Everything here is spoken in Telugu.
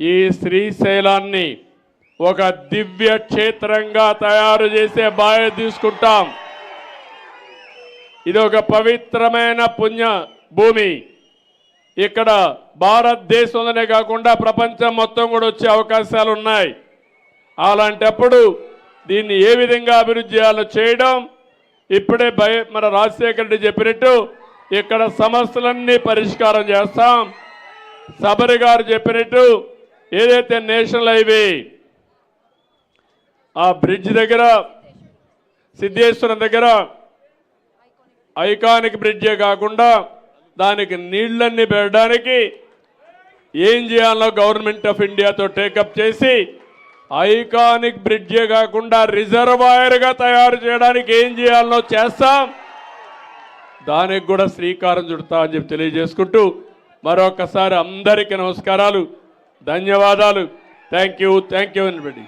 ఈ శ్రీశైలాన్ని ఒక దివ్య క్షేత్రంగా తయారు చేసే బాధ్యత తీసుకుంటాం. ఇది ఒక పవిత్రమైన పుణ్య భూమి. ఇక్కడ భారతదేశంలోనే కాకుండా ప్రపంచం మొత్తం కూడా వచ్చే అవకాశాలు ఉన్నాయి. అలాంటప్పుడు దీన్ని ఏ విధంగా అభివృద్ధి చేయాలో చేయడం ఇప్పుడే భయ మన రాజశేఖర రెడ్డి చెప్పినట్టు ఇక్కడ సమస్యలన్నీ పరిష్కారం చేస్తాం. సబరి గారు చెప్పినట్టు ఏదైతే నేషనల్ హైవే ఆ బ్రిడ్జ్ దగ్గర సిద్ధేశ్వరం దగ్గర ఐకానిక్ బ్రిడ్జే కాకుండా దానికి నీళ్ళన్నీ పెట్టడానికి ఏం చేయాలో గవర్నమెంట్ ఆఫ్ ఇండియాతో టేకప్ చేసి ఐకానిక్ బ్రిడ్జే కాకుండా రిజర్వాయర్గా తయారు చేయడానికి ఏం చేయాలో చేస్తాం. దానికి కూడా శ్రీకారం చుడతా అని చెప్పి తెలియజేసుకుంటూ మరొకసారి అందరికీ నమస్కారాలు. ధన్యవాదాలు. Thank you thank you anybody